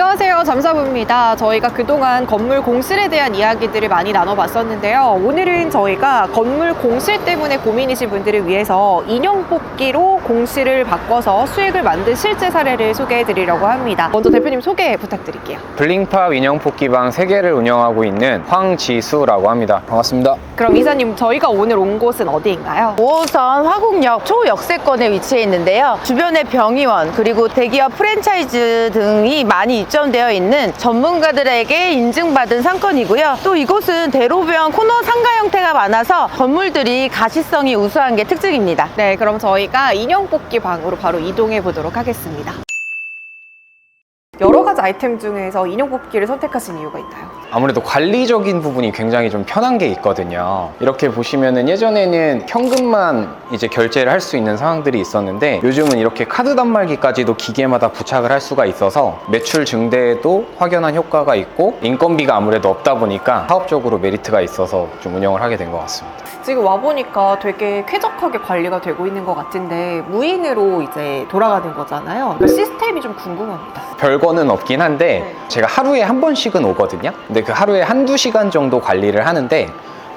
안녕하세요. 잠사부입니다. 저희가 그동안 건물 공실에 대한 이야기들을 많이 나눠봤었는데요. 오늘은 저희가 건물 공실 때문에 고민이신 분들을 위해서 인형 뽑기로 공실을 바꿔서 수익을 만든 실제 사례를 소개해 드리려고 합니다. 먼저 대표님 소개 부탁드릴게요. 블링팝 인형 뽑기방 3개를 운영하고 있는 황지수라고 합니다. 반갑습니다. 그럼 이사님, 저희가 오늘 온 곳은 어디인가요? 5호선 화곡역 초역세권에 위치해 있는데요. 주변에 병의원 그리고 대기업 프랜차이즈 등이 많이 입점되어 있는 전문가들에게 인증받은 상권이고요. 또 이곳은 대로변 코너 상가 형태가 많아서 건물들이 가시성이 우수한 게 특징입니다. 네, 그럼 저희가 인형 뽑기 방으로 바로 이동해 보도록 하겠습니다. 여러 가지 아이템 중에서 인형 뽑기를 선택하신 이유가 있나요? 아무래도 관리적인 부분이 굉장히 좀 편한 게 있거든요. 이렇게 보시면은 예전에는 현금만 이제 결제를 할 수 있는 상황들이 있었는데 요즘은 이렇게 카드 단말기까지도 기계마다 부착을 할 수가 있어서 매출 증대에도 확연한 효과가 있고 인건비가 아무래도 없다 보니까 사업적으로 메리트가 있어서 좀 운영을 하게 된 것 같습니다. 지금 와보니까 되게 쾌적하게 관리가 되고 있는 것 같은데 무인으로 이제 돌아가는 거잖아요. 그러니까 시스템이 좀 궁금합니다. 별거는 없긴 한데 네. 제가 하루에 한 번씩은 오거든요. 근데 그 하루에 한두 시간 정도 관리를 하는데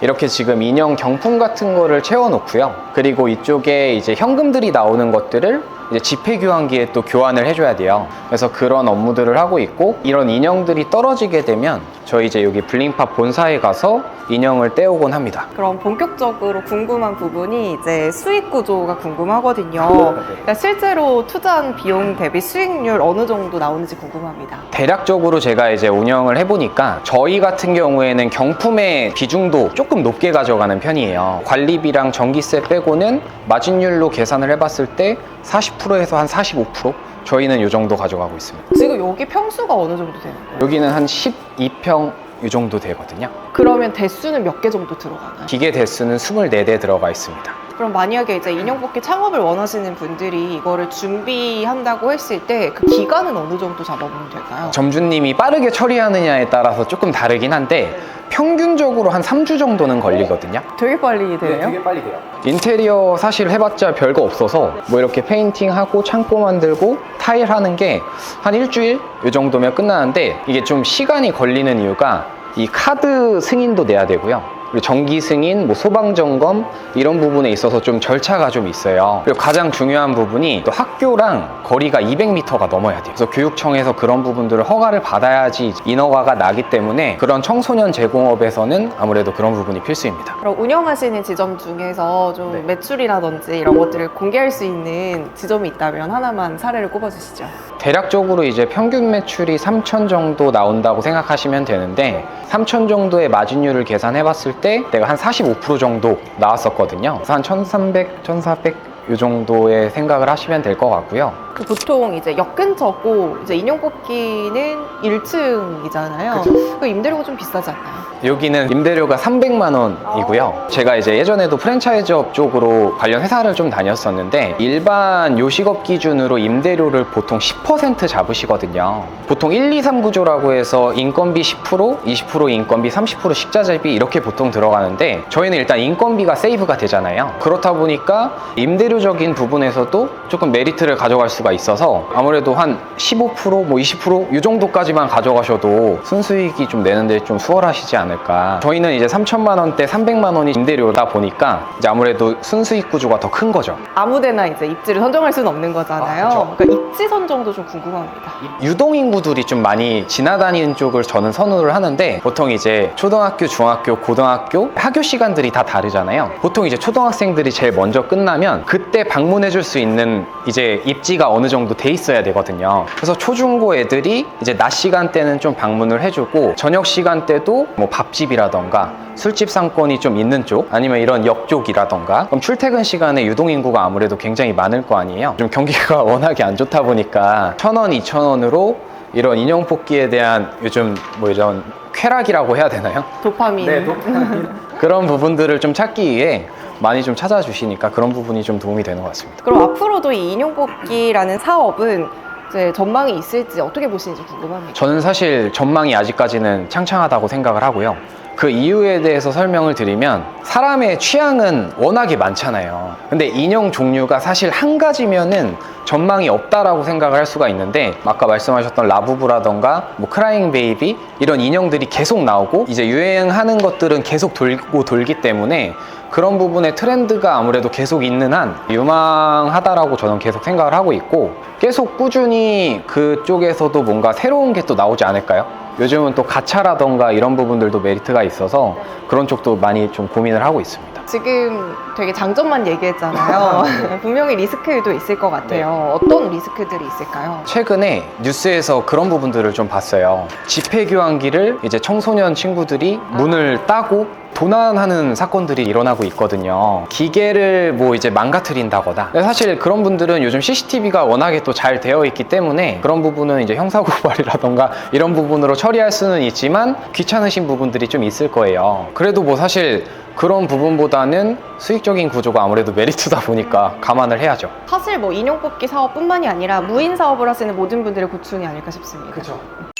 이렇게 지금 인형 경품 같은 거를 채워놓고요. 그리고 이쪽에 이제 현금들이 나오는 것들을 이제 지폐 교환기에 또 교환을 해줘야 돼요. 그래서 그런 업무들을 하고 있고 이런 인형들이 떨어지게 되면 저희 이제 여기 블링팝 본사에 가서 인형을 떼오곤 합니다. 그럼 본격적으로 궁금한 부분이 이제 수익 구조가 궁금하거든요. 그러니까 실제로 투자한 비용 대비 수익률 어느 정도 나오는지 궁금합니다. 대략적으로 제가 이제 운영을 해보니까 저희 같은 경우에는 경품의 비중도 조금 높게 가져가는 편이에요. 관리비랑 전기세 빼고는 마진율로 계산을 해봤을 때 40% 에서 한 45%? 저희는 이 정도 가져가고 있습니다. 지금 여기 평수가 어느 정도 되는 거예요? 여기는 한 12평 이 정도 되거든요. 그러면 대수는 몇 개 정도 들어가나요? 기계 대수는 24대 들어가 있습니다. 그럼 만약에 이제 인형 뽑기 창업을 원하시는 분들이 이거를 준비한다고 했을 때 그 기간은 어느 정도 잡아보면 될까요? 점주님이 빠르게 처리하느냐에 따라서 조금 다르긴 한데 평균적으로 한 3주 정도는 걸리거든요. 되게 빨리 되네요. 빨리 돼요. 인테리어 사실 해봤자 별거 없어서 뭐 이렇게 페인팅하고 창고 만들고 타일 하는 게 한 일주일 이 정도면 끝나는데 이게 좀 시간이 걸리는 이유가 이 카드 승인도 내야 되고요. 그리고 정기 승인, 뭐 소방 점검 이런 부분에 있어서 좀 절차가 좀 있어요. 그리고 가장 중요한 부분이 또 학교랑 거리가 200m가 넘어야 돼요. 그래서 교육청에서 그런 부분들을 허가를 받아야지 인허가가 나기 때문에 그런 청소년 제공업에서는 아무래도 그런 부분이 필수입니다. 그럼 운영하시는 지점 중에서 좀 네. 매출이라든지 이런 것들을 공개할 수 있는 지점이 있다면 하나만 사례를 꼽아주시죠. 대략적으로 이제 평균 매출이 3천 정도 나온다고 생각하시면 되는데 3천 정도의 마진율을 계산해 봤을 때 내가 한 45% 정도 나왔었거든요. 그래서 한 1,300, 1,400이 정도의 생각을 하시면 될 것 같고요. 그 보통 이제 역 근처고 이제 인형 뽑기는 1층이잖아요. 그 임대료가 좀 비싸지 않나요? 여기는 임대료가 300만 원이고요. 제가 이제 예전에도 프랜차이즈업 쪽으로 관련 회사를 좀 다녔었는데 일반 요식업 기준으로 임대료를 보통 10% 잡으시거든요. 보통 1, 2, 3 구조라고 해서 인건비 10%, 20% 인건비, 30% 식자재비 이렇게 보통 들어가는데 저희는 일단 인건비가 세이브가 되잖아요. 그렇다 보니까 임대료적인 부분에서도 조금 메리트를 가져갈 수가 있어서 아무래도 한 15%, 뭐 20%이 정도까지만 가져가셔도 순수익이 좀 내는데 좀 수월하시지 않을까. 저희는 이제 3천만 원대 300만 원이 임대료다 보니까 이제 아무래도 순수익 구조가 더 큰 거죠. 아무데나 이제 입지를 선정할 수는 없는 거잖아요. 아, 그쵸. 그러니까 입지 선정도 좀 궁금합니다. 유동 인구들이 좀 많이 지나다니는 쪽을 저는 선호를 하는데 보통 이제 초등학교, 중학교, 고등학교 학교 시간들이 다 다르잖아요. 보통 이제 초등학생들이 제일 먼저 끝나면 그때 방문해 줄 수 있는 이제 입지가 어느 정도 돼 있어야 되거든요. 그래서 초중고 애들이 이제 낮 시간대는 좀 방문을 해주고 저녁 시간대도 뭐 밥집이라던가 술집 상권이 좀 있는 쪽 아니면 이런 역 쪽이라던가 그럼 출퇴근 시간에 유동 인구가 아무래도 굉장히 많을 거 아니에요. 좀 경기가 워낙에 안 좋다 보니까 천 원, 이천 원으로 이런 인형 뽑기에 대한 요즘 뭐 이런 쾌락이라고 해야 되나요? 도파민. 네, 그런 부분들을 좀 찾기 위해 많이 좀 찾아주시니까 그런 부분이 좀 도움이 되는 것 같습니다. 그럼 앞으로도 이 인형 뽑기라는 사업은 이제 전망이 있을지 어떻게 보시는지 궁금합니다. 저는 사실 전망이 아직까지는 창창하다고 생각을 하고요. 그 이유에 대해서 설명을 드리면 사람의 취향은 워낙에 많잖아요. 근데 인형 종류가 사실 한 가지면은 전망이 없다라고 생각을 할 수가 있는데 아까 말씀하셨던 라부부라던가 뭐 크라잉 베이비 이런 인형들이 계속 나오고 이제 유행하는 것들은 계속 돌고 돌기 때문에 그런 부분의 트렌드가 아무래도 계속 있는 한 유망하다라고 저는 계속 생각을 하고 있고 계속 꾸준히 그쪽에서도 뭔가 새로운 게 또 나오지 않을까요? 요즘은 또 가차라던가 이런 부분들도 메리트가 있어서 그런 쪽도 많이 좀 고민을 하고 있습니다. 지금 되게 장점만 얘기했잖아요. 분명히 리스크도 있을 것 같아요. 어떤 리스크들이 있을까요? 최근에 뉴스에서 그런 부분들을 좀 봤어요. 집회 교환기를 이제 청소년 친구들이 문을 따고 도난하는 사건들이 일어나고 있거든요. 기계를 뭐 이제 망가뜨린다거나. 사실 그런 분들은 요즘 CCTV가 워낙에 또 잘 되어 있기 때문에 그런 부분은 이제 형사고발이라던가 이런 부분으로 처리할 수는 있지만 귀찮으신 부분들이 좀 있을 거예요. 그래도 뭐 사실 그런 부분보다는 수익적인 구조가 아무래도 메리트다 보니까 감안을 해야죠. 사실 뭐 인형 뽑기 사업뿐만이 아니라 무인 사업을 하시는 모든 분들의 고충이 아닐까 싶습니다. 그렇죠.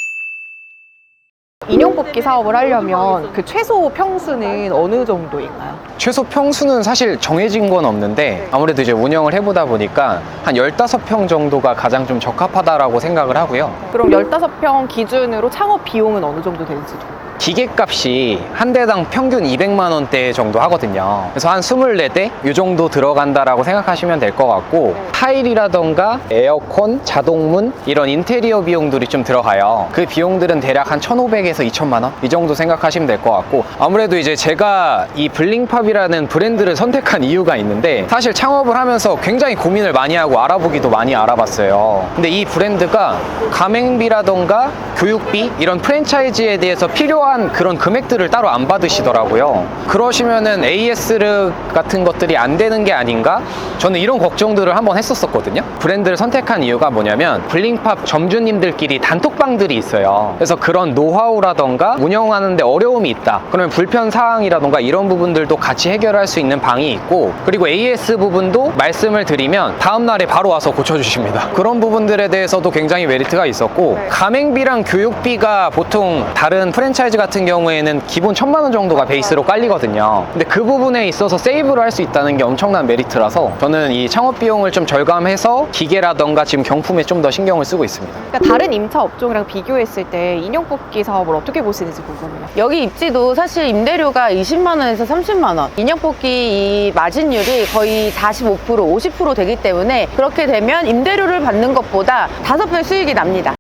뽑기 사업을 하려면 그 최소 평수는 어느 정도인가요? 최소 평수는 사실 정해진 건 없는데 아무래도 이제 운영을 해보다 보니까 한 15평 정도가 가장 좀 적합하다라고 생각을 하고요. 그럼 15평 기준으로 창업 비용은 어느 정도 되는지도. 기계값이 한 대당 평균 200만 원대 정도 하거든요. 그래서 한 24대 이 정도 들어간다라고 생각하시면 될 것 같고 타일이라던가 에어컨, 자동문 이런 인테리어 비용들이 좀 들어가요. 그 비용들은 대략 한 1,500에서 2천만 원 이 정도 생각하시면 될 것 같고 아무래도 이제 제가 이 블링팝이라는 브랜드를 선택한 이유가 있는데 사실 창업을 하면서 굉장히 고민을 많이 하고 알아보기도 많이 알아봤어요. 근데 이 브랜드가 가맹비라던가 교육비 이런 프랜차이즈에 대해서 필요한 그런 금액들을 따로 안 받으시더라고요. 그러시면은 AS 같은 것들이 안 되는 게 아닌가? 저는 이런 걱정들을 한번 했었었거든요. 브랜드를 선택한 이유가 뭐냐면 블링팝 점주님들끼리 단톡방들이 있어요. 그래서 그런 노하우라던가 운영하는데 어려움이 있다. 그러면 불편 사항이라던가 이런 부분들도 같이 해결할 수 있는 방이 있고 그리고 AS 부분도 말씀을 드리면 다음 날에 바로 와서 고쳐주십니다. 그런 부분들에 대해서도 굉장히 메리트가 있었고 네. 가맹비랑 교육비가 보통 다른 프랜차이즈 같은 경우에는 기본 천만 원 정도가 베이스로 깔리거든요. 근데 그 부분에 있어서 세이브를 할 수 있다는 게 엄청난 메리트라서 저는 이 창업 비용을 좀 절감해서 기계라던가 지금 경품에 좀 더 신경을 쓰고 있습니다. 그러니까 다른 임차 업종이랑 비교했을 때 인형 뽑기 사업을 어떻게 보시는지 궁금해요. 여기 입지도 사실 임대료가 20만 원에서 30만 원. 인형 뽑기 이 마진율이 거의 45% 50% 되기 때문에 그렇게 되면 임대료를 받는 것보다 다섯 배 수익이 납니다.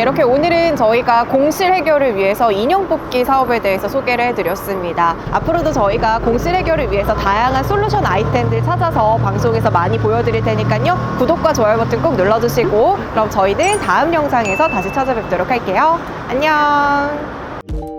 이렇게 오늘은 저희가 공실 해결을 위해서 인형 뽑기 사업에 대해서 소개를 해드렸습니다. 앞으로도 저희가 공실 해결을 위해서 다양한 솔루션 아이템들 찾아서 방송에서 많이 보여드릴 테니까요. 구독과 좋아요 버튼 꼭 눌러주시고 그럼 저희는 다음 영상에서 다시 찾아뵙도록 할게요. 안녕.